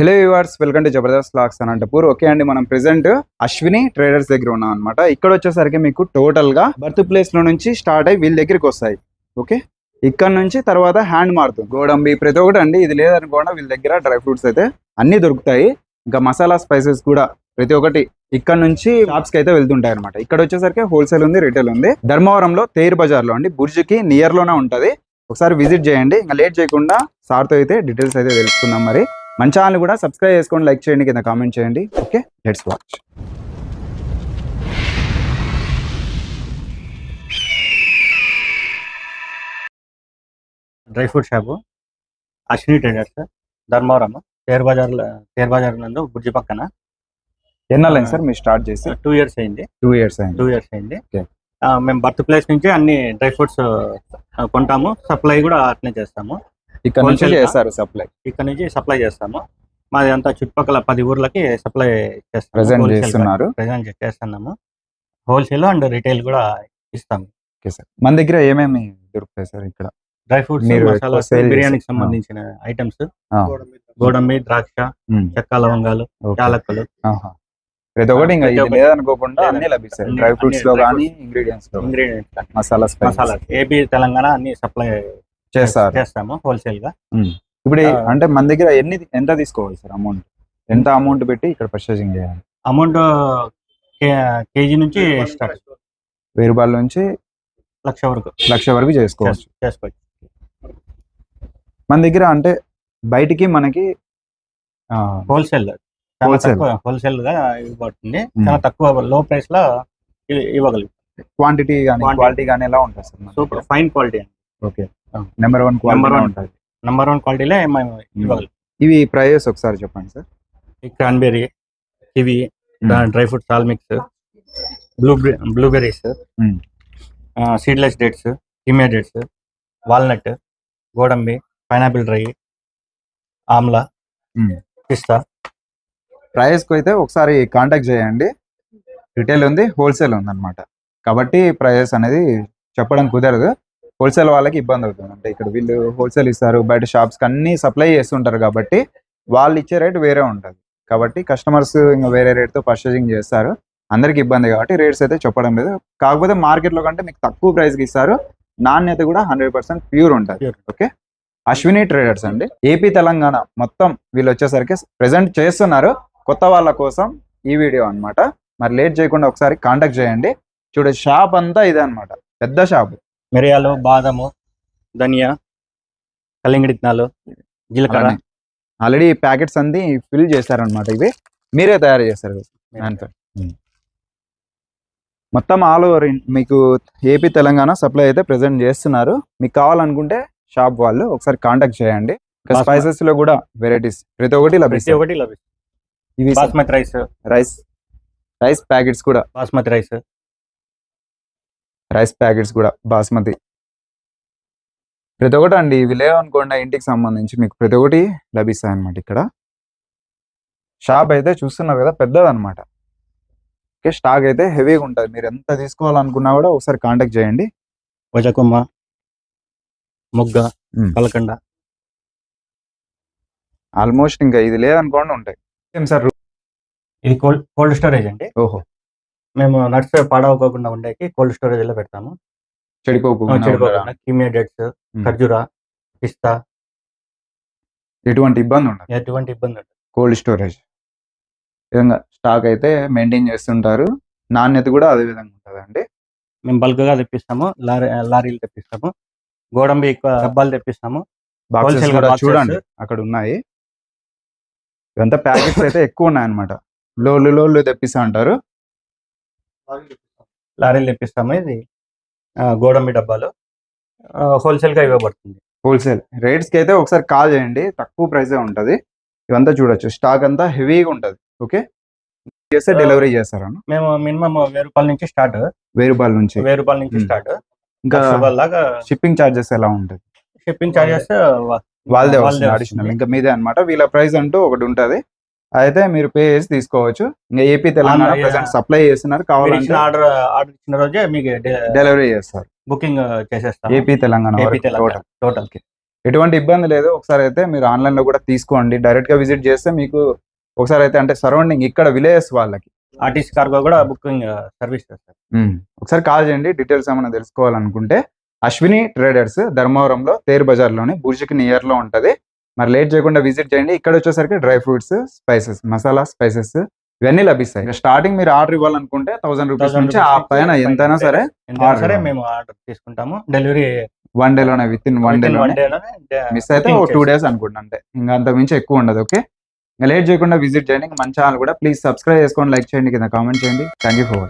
Hello viewers welcome to Jabardasth locks Anantapur okay అండి మనం present Ashwini traders దగ్గర ఉన్నాం అనమాట ఇక్కడ వచ్చేసరికి మీకు టోటల్గా బర్త్ ప్లేస్లో నుంచి స్టార్ట్ అయ్యి వీళ్ళ దగ్గరికి వస్తాయి. ఓకే ఇక్కడ నుంచి తర్వాత హ్యాండ్ మారుతుంది గోడంబి ప్రతి ఒక్కటి అండి ఇది లేదనుకోండి వీళ్ళ దగ్గర డ్రై ఫ్రూట్స్ అయితే అన్ని దొరుకుతాయి. ఇంకా మసాలా స్పైసెస్ కూడా ప్రతి ఒక్కటి ఇక్కడ నుంచి షాప్స్కి అయితే వెళ్తుంటాయి అనమాట ఇక్కడ వచ్చేసరికి హోల్సేల్ ఉంది రిటైల్ ఉంది. ధర్మవరంలో తేర్ బజార్లో అండి బుర్జికి నియర్లోనే ఉంటది. ఒకసారి విజిట్ చేయండి. ఇంకా లేట్ చేయకుండా సార్తో అయితే డీటెయిల్స్ అయితే తెలుసుకుందాం మరి. మన ఛానల్ కూడా సబ్స్క్రైబ్ చేసుకోండి లైక్ చేయండి కింద కామెంట్ చేయండి. Okay let's watch dry fruit shop. Ashwini traders. Dharmavaram Sher Bazar Sher Bazar నందు బుర్జి పక్కన. ఎన్నాళ్ళైంది సార్? మీరు స్టార్ట్ చేసి? టూ ఇయర్స్ అయింది. టూ ఇయర్స్ అయింది. టూ ఇయర్స్ అయింది. మేము బర్త్ ప్లేస్ నుంచి అన్ని డ్రై ఫ్రూట్స్ కొంటాము. సప్లై కూడా అట్లనే చేస్తాము. ఇక్కడ నుంచి? చేస్తారు సప్లై ఇక్కడ నుంచి సప్లై చేస్తాము. మాది అంతా చుట్టుపక్కల పది ఊర్లకి సప్లై చేస్తాము. ప్రెసెంట్ చేస్తున్నారు. ప్రజెంట్ చేస్తున్నాము. హోల్సేల్ అండ్ రిటైల్ కూడా ఇస్తాము. ఓకే సార్ మన దగ్గర ఏమేమి దొరుకుతాయి సార్ ఇక్కడ? డ్రై ఫ్రూట్స్ మసాలా బిర్యానీకి. సంబంధించిన ఐటమ్స్ గోడంబి ద్రాక్ష ఉమ్, చెక్క లవంగాలు. యాలక్కలు. ప్రతి ఒక్కటి ఇంకా ఇది. లేదనుకోకుండా అన్ని. లభిస్తాయి. డ్రై ఫ్రూట్స్లో కానీ ఇంగ్రీడియంట్స్లో ఇంగ్రీడియంట్స్ మసాలా మసాలా ఏపీ తెలంగాణ అన్ని సప్లై చేస్తారు. చేస్తాము హోల్సేల్గా. ఇప్పుడు. అంటే మన దగ్గర ఎన్ని ఎంత తీసుకోవాలి సార్ అమౌంట్? ఎంత అమౌంట్ పెట్టి ఇక్కడ పర్చేసింగ్ చేయాలి? అమౌంట్ కేజీ నుంచి స్టార్ట్. వెయ్యి రూపాయల నుంచి లక్ష వరకు. లక్ష వరకు చేసుకోవచ్చు. చేస్- చేసుకోవచ్చు. మన దగ్గర అంటే బయటికి మనకి హోల్సేల్. తక్కువ హోల్సేల్గా ఇవ్వబడుతుంది. చాలా తక్కువ లో ప్రైస్లో ఇ- ఇవ్వగలుగుతాం. క్వాంటిటీ కానీ. క్వాలిటీ కానీ ఎలా ఉంటుంది sir super fine quality okay. Number one one. ఉంటుంది నెంబర్ వన్ క్వాలిటీలే మేము ఇవ్వగలుగుతాం ఇవి ప్రైజెస్ ఒకసారి చెప్పండి సార్ ఈ cranberry kiwi Hmm. Dry fruit సాల్ mix blue blueberries. Seedless dates Kimia dates walnut గోడంబి pineapple dry ఆమ్లా. పిస్తా ప్రైస్కు అయితే ఒకసారి కాంటాక్ట్ చేయండి రిటైల్ ఉంది హోల్సేల్ ఉంది అనమాట కాబట్టి ప్రైజెస్ అనేది చెప్పడం కుదరదు హోల్సేల్ వాళ్ళకి ఇబ్బంది అవుతుంది. అంటే ఇక్కడ వీళ్ళు హోల్సేల్ ఇస్తారు బయట షాప్స్ అన్ని సప్లై చేస్తుంటారు కాబట్టి వాళ్ళు ఇచ్చే రేట్ వేరే ఉంటుంది. కాబట్టి కస్టమర్స్ ఇంకా వేరే రేట్తో పర్చేసింగ్ చేస్తారు. అందరికి ఇబ్బంది కాబట్టి రేట్స్ అయితే చెప్పడం లేదు. కాకపోతే మార్కెట్లో కంటే మీకు తక్కువ ప్రైస్కి ఇస్తారు. నాణ్యత కూడా హండ్రెడ్ పర్సెంట్ ప్యూర్ ఉంటుంది. ఓకే? అశ్విని ట్రేడర్స్ అండి. ఏపీ తెలంగాణ మొత్తం వీళ్ళు వచ్చేసరికి ప్రెసెంట్ చేస్తున్నారు. కొత్త వాళ్ళ కోసం ఈ వీడియో అన్నమాట. మరి లేట్ చేయకుండా ఒకసారి కాంటాక్ట్ చేయండి. చూడ షాప్ అంతా ఇదే అన్నమాట పెద్ద షాప్. మిరియాలు బాదము ధనియా కలింగడి విత్తనాలు జీలకర్ర. ఆల్రెడీ ప్యాకెట్స్ అన్ని ఫిల్ చేశారనమాట ఇవి. మీరే తయారు చేస్తారు మొత్తం ఆల్ ఓవర్ మీకు ఏపీ తెలంగాణ సప్లై అయితే ప్రెజెంట్ చేస్తున్నారు. మీకు కావాలనుకుంటే షాప్ వాళ్ళు ఒకసారి కాంటాక్ట్ చేయండి. స్పైసెస్లో కూడా వెరైటీస్. ప్రతి ఒక్కటి లభిస్తాయి. లభిస్తుంది ఇవి basmati rice. Rice. Rice packets కూడా. బాస్మతి రైస్. రైస్ ప్యాకెట్స్ కూడా బాస్మతి. ప్రతి ఒక్కటి అండి ఇవి లేవనుకోండి ఇంటికి సంబంధించి మీకు ప్రతి ఒక్కటి లభిస్తాయి అనమాట ఇక్కడ. షాప్ అయితే చూస్తున్నారు కదా పెద్దది అనమాట ఓకే స్టాక్ అయితే హెవీగా ఉంటుంది. మీరు ఎంత తీసుకోవాలనుకున్నా కూడా ఒకసారి కాంటాక్ట్ చేయండి. వజకొమ్మ మొగ్గ మ్మ్. కలకండ ఆల్మోస్ట్ ఇంకా ఇది లేదనుకోండి ఉంటాయి. సార్ ఇది కోల్డ్ కోల్డ్ స్టోరేజ్ అండి. ఓహో. మేము నట్స్ పాడవకోకుండా ఉండేకి కోల్డ్ స్టోరేజ్లో పెడతాము. చెడిపోకుండా చెడిపోకుండా కిమియా డేట్స్. ఖర్జూరా పిస్తా. ఎటువంటి ఇబ్బంది ఉండదు. ఎటువంటి ఇబ్బంది ఉండదు. Cold storage. విధంగా స్టాక్ అయితే మెయింటైన్ చేస్తుంటారు. నాణ్యత కూడా అదే విధంగా ఉంటుంది అండి మేము బల్క్గా తెప్పిస్తాము. లారీ లారీలు తెప్పిస్తాము. గోడంబి ఎక్కువ డబ్బాలు తెప్పిస్తాము. బాక్సెస్ కూడా. చూడండి. అక్కడ ఉన్నాయి. ఇవంతా ప్యాకెట్స్ అయితే ఎక్కువ ఉన్నాయి అనమాట లోలు లోలు తెప్పిస్తా అంటారు లారీలు తెప్పిస్తాము ఇది ఆ, గోడంబి డబ్బాలు హోల్సేల్గా ఇవ్వబడుతుంది. హోల్సేల్. రేట్స్కి అయితే ఒకసారి కాల్ చేయండి. తక్కువ ప్రైసే ఉంటది. ఇవంతా చూడొచ్చు. స్టాక్ అంతా హెవీగా ఉంటది. ఓకే? చేస్తే డెలివరీ చేస్తారన్న మేము మినిమం వెయ్యి రూపాయల నుంచి స్టార్ట్. వెయ్యి రూపాయల నుంచి. వెయ్యి రూపాయల నుంచి. స్టార్ట్. ఇంకా లాగా షిప్పింగ్ చార్జెస్ ఎలా ఉంటుంది? షిప్పింగ్ చార్జెస్ వాళ్ళదే అడిషనల్. ఇంకా మీదే అన్నమాట. వీళ్ళ ప్రైస్ అంటూ ఒకటి ఉంటది. అయితే మీరు పే చేసి తీసుకోవచ్చు. ఇంకా AP Telangana present yeah. Supply చేస్తున్నారు. కావాలంటే ఆర్డర్ ఆర్డర్ ఇచ్చిన రోజే మీకు డెలివరీ చేస్తారు. బుకింగ్ చేసేస్తాం AP Telangana AP Telangana. Total ఎటువంటి ఇబ్బంది లేదు. ఒకసారి అయితే మీరు ఆన్లైన్లో కూడా తీసుకోండి. డైరెక్ట్గా విజిట్ చేస్తే మీకు ఒకసారి అయితే అంటే సరౌండింగ్ ఇక్కడ విలేజెస్ వాళ్ళకి. ఆర్టీసీ కార్గో కూడా బుకింగ్ సర్వీస్ చేస్తారు. ఉమ్, ఒకసారి కాల్ చేయండి. డీటెయిల్స్ ఏమైనా తెలుసుకోవాలనుకుంటే అశ్విని ట్రేడర్స్ ధర్మవరంలో తేర్ బజార్లోని బుర్జికి నియర్లో ఉంటది. మరి లేట్ చేయకుండా విజిట్ చేయండి. ఇక్కడ వచ్చేసరికి డ్రై ఫ్రూట్స్ స్పైసెస్ మసాలా స్పైసెస్ ఇవన్నీ లభిస్తాయి. స్టార్టింగ్ మీరు ఆర్డర్ ఇవ్వాలనుకుంటే థౌసండ్ రూపీస్ 1000 నుంచి ఆ పైన ఎంతైనా సరే ఇవ్వాలి. మేము ఆర్డర్ తీసుకుంటాము. డెలివరీ వన్ డే లోనే within one day miss అయితే ఓ టూ డేస్ అనుకుంటా అంటే ఇంకా అంత మించి ఎక్కువ ఉండదు ఓకే ఇంకా లేట్ చేయకుండా విజిట్ చేయండి. ఇంకా మన ఛానల్ కూడా ప్లీజ్ సబ్స్క్రైబ్ చేసుకోండి లైక్ చేయండి. కింద కామెంట్ చేయండి. Thank you for watching